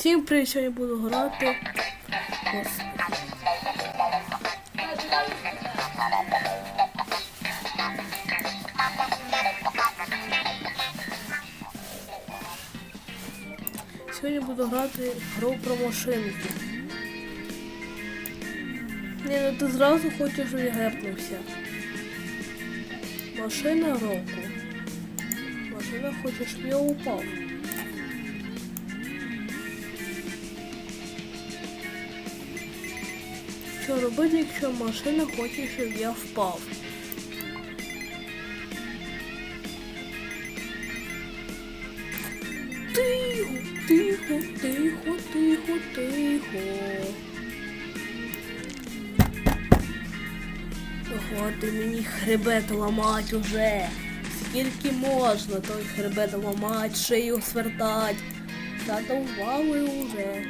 Всім привіт, сьогодні буду грати. Сьогодні буду грати гру про машинки. Ні, ну ти зразу хочеш, щоб я. Машина року. Машина хоче, щоб я упав. Що робити, якщо машина хоче, щоб я впав? Тихо, тихо, тихо, тихо, тихо. Хвати мені хребет ламать уже. Скільки можна той хребет ламать, шию свертать. Задовбали уже.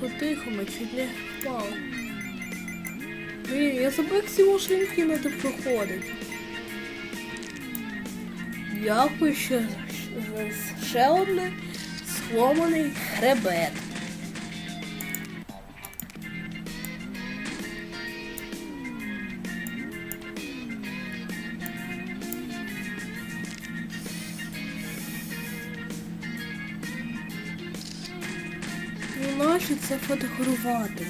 Тихо, ми чуть не впав. Блін, я забув, як шлінки машинки це проходить. Дякую, що ще одне сломаний хребет. Нащо це фотографувати?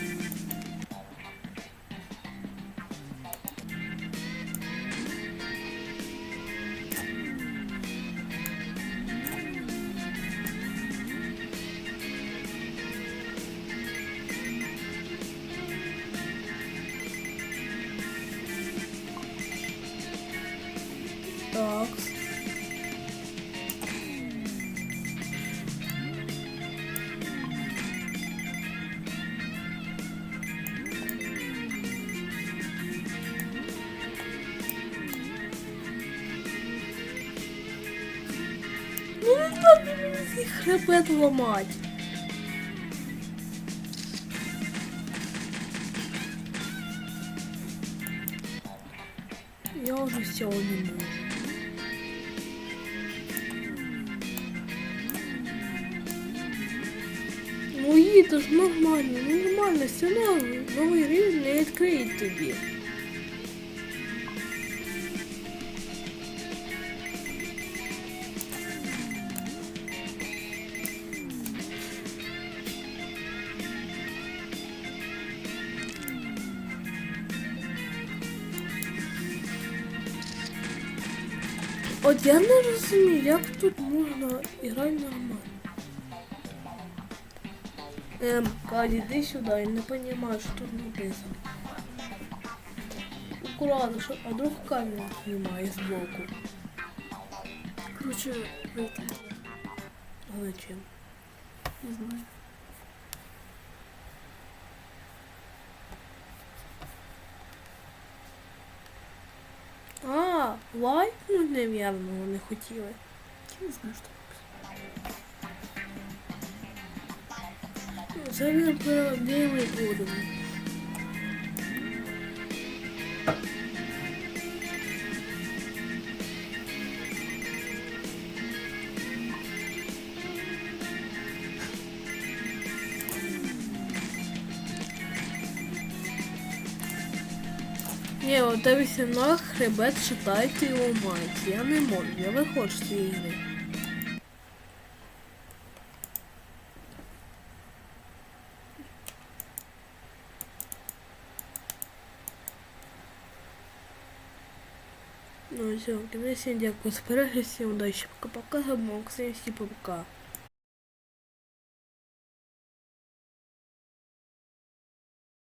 Так. Цей хребет ламати. Я вже цього не можу. Ну їдеш нормально, ну нормально, все одно новий рівень не відкриють тобі. От я не розумію, як тут можна грати нормально. Ем, Каді, іди сюди, я не розумію, що тут написано. Аккуратно, що, а вдруг камеру знімає збоку. Короче, это, А зачем? не знаю. А, лайкнуть, наверное, вони хотіли. Я не знаю, що написано. Це ми проблеми будемо. Ні, от дивися на хребет шатається і ламається. Я не можу, я виходжу з цієї гри. Ну все, кінець, дякую за перегляд, всім удачі, пока-пока, гамок, всім пока.